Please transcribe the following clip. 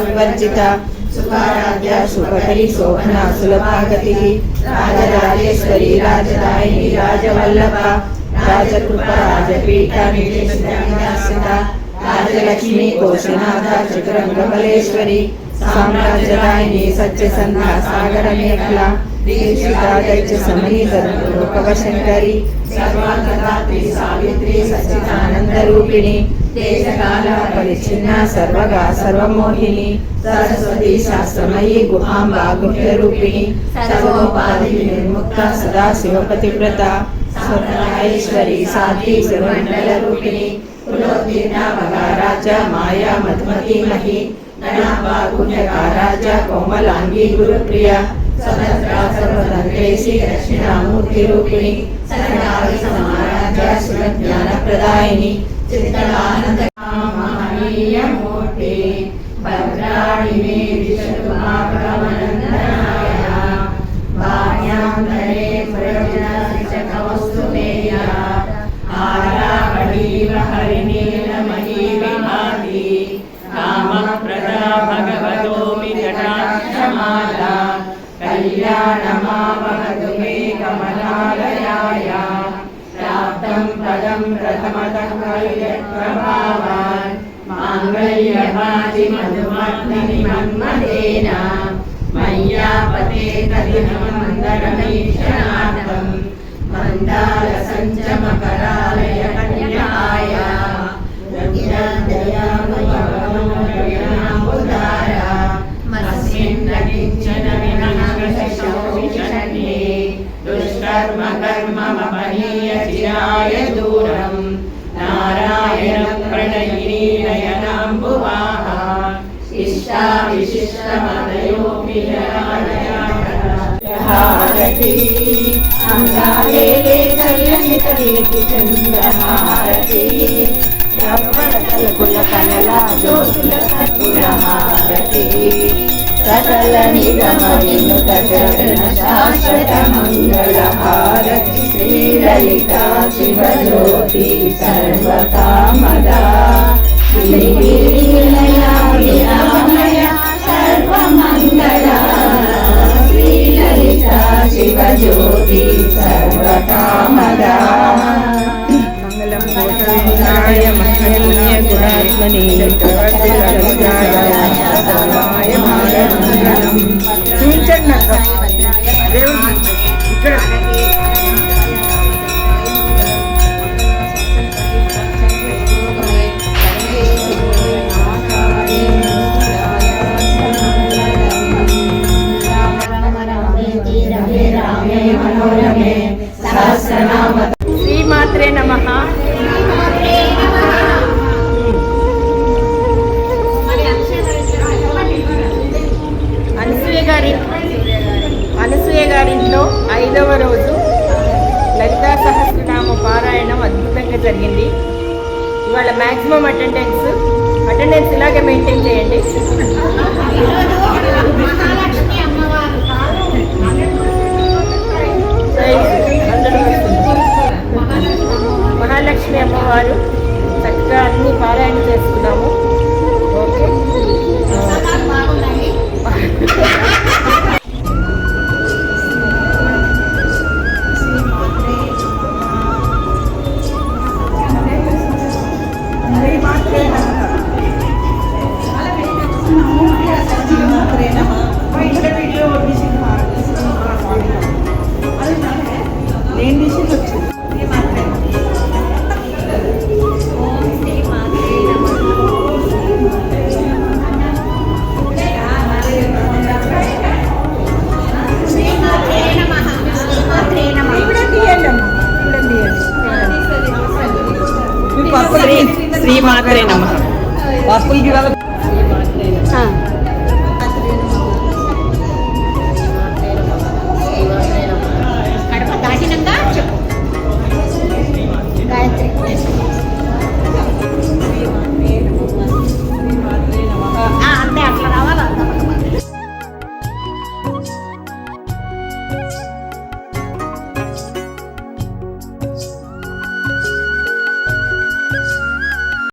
వివర్జిత సుఖారాధ్య సుఖకరి శోభన సులభాగతి రాజరాజేశ్వరి రాజదాయిని రాజవల్లభ రాజకృప రాజపీఠ నివేశిత రాజలక్ష్మి కోశనాథ చతురంగ బలేశ్వరి సామ్రాజ్యదాయిని సత్యసంధ సాగర మేఖల దీక్షిత దైత్య సమేత రూపవశంకరి సర్వాంతరాత్రి సావిత్రి సచ్చిదానంద రూపిణి దేశకాల పరిచ్ఛిన్న సర్వగా సర్వమోహిని. సరస్వతి శాస్త్రమయీ గుహాంబ గుహ్య రూపిణి సర్వోపాధి నిర్ముక్త సదా శివపతివ్రత. స్వర్ణమహేశ్వరి సాధ్వి శివమండల రూపిణి కులోత్తీర్ణ మహారాజ మాయా మధుమతి మహి గణాంబ పుణ్యకారాజ కోమలాంగి గురుప్రియ సహస్రా సర్వతంత్రేసి దక్షిణామూర్తి రూపిణి సరణాది సమారాజ శివజ్ఞాన ప్రదాయిని చిత్తడానంద మహనీయ మూర్తి భద్రాణి మే దిశతు మాకమనందనాయ బాణ్యాంతరే ప్రజన శిక్షకవస్తు మేయ ఆరావళీవ హరినీలమయీ విభాతి కామప్రదా భగవతోమి జటాక్షమాలా కళ్యాణమావహతు మే కమలాలయాయ ప్రాప్తం నారాయణ ప్రణయినీ నయనాంబువాహ ఇష్టా విశిష్టమదయోపి హారతి అంగాలే సకల నిగమ వినుత చరణ శాశ్వత మంగళహారతి శ్రీలలితా శివజ్యోతి సర్వకామదా శ్రీ சூச்சன் మినిమం అటెండెన్స్ అటెండెన్స్ ఇలాగే మెయింటైన్ చేయండి. మహాలక్ష్మి అమ్మవారు. చక్కగా అన్ని పారాయణ చేసుకున్నాము శ్రీమాత్రే నమ. అంతే అట్లా రావాలా?